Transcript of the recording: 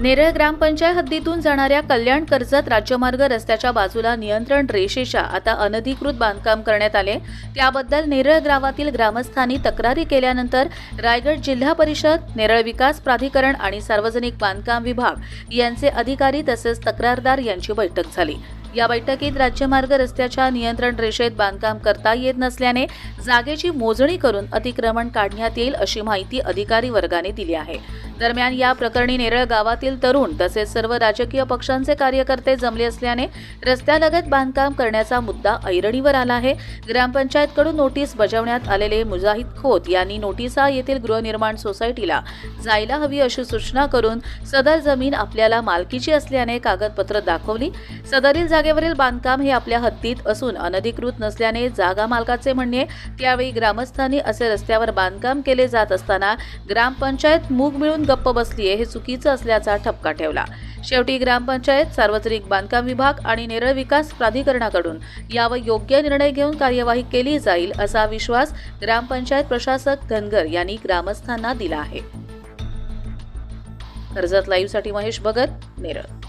नेरळ ग्रामपंचायत हद्दीतून जाणाऱ्या कल्याण कर्जत राज्यमार्ग रस्त्याच्या बाजूला नियंत्रण रेषेच्या आता अनधिकृत बांधकाम करण्यात आले. त्याबद्दल नेरळ ग्रामातील ग्रामस्थांनी तक्रारी केल्यानंतर रायगड जिल्हा परिषद नेरळ विकास प्राधिकरण आणि सार्वजनिक बांधकाम विभाग यांचे अधिकारी तसेच तक्रारदार यांची बैठक झाली. या बैठकीत राज्यमार्ग रस्त्याच्या नियंत्रण रेषेत बांधकाम करता येत नसल्याने जागेची मोजणी करून अतिक्रमण काढण्यात येईल अशी माहिती अधिकारी वर्गाने दिली आहे. दरम्यान या प्रकरणी नेरळ गावातील तरुण तसेच सर्व राजकीय पक्षांचे कार्यकर्ते जमले असल्याने रस्त्यालगत बांधकाम करण्याचा मुद्दा ऐरणीवर आला आहे. ग्रामपंचायतकडून नोटीस बजावण्यात आलेले मुजाहिद खोत यांनी नोटिसा येथील गृहनिर्माण सोसायटीला जायला हवी अशी सूचना करून सदर जमीन आपल्याला मालकीची असल्याने कागदपत्र दाखवली. सदरील जागेवरील बांधकाम हे आपल्या हद्दीत असून अनधिकृत नसल्याने जागा मालकाचे म्हणणे त्यावेळी ग्रामस्थांनी असे रस्त्यावर बांधकाम केले जात असताना ग्रामपंचायत मूग मिळून गप्प बसलीये हे चुकीचं असल्याचा ठपका ठेवला. शेवटी ग्रामपंचायत सार्वजनिक बांधकाम विभाग आणि नेरळ विकास प्राधिकरणाकडून यावर योग्य निर्णय घेऊन कार्यवाही केली जाईल असा विश्वास ग्रामपंचायत प्रशासक धनगर यांनी ग्रामस्थांना दिला आहे. कर्जत लाईव्हसाठी महेश भगत नेरळ.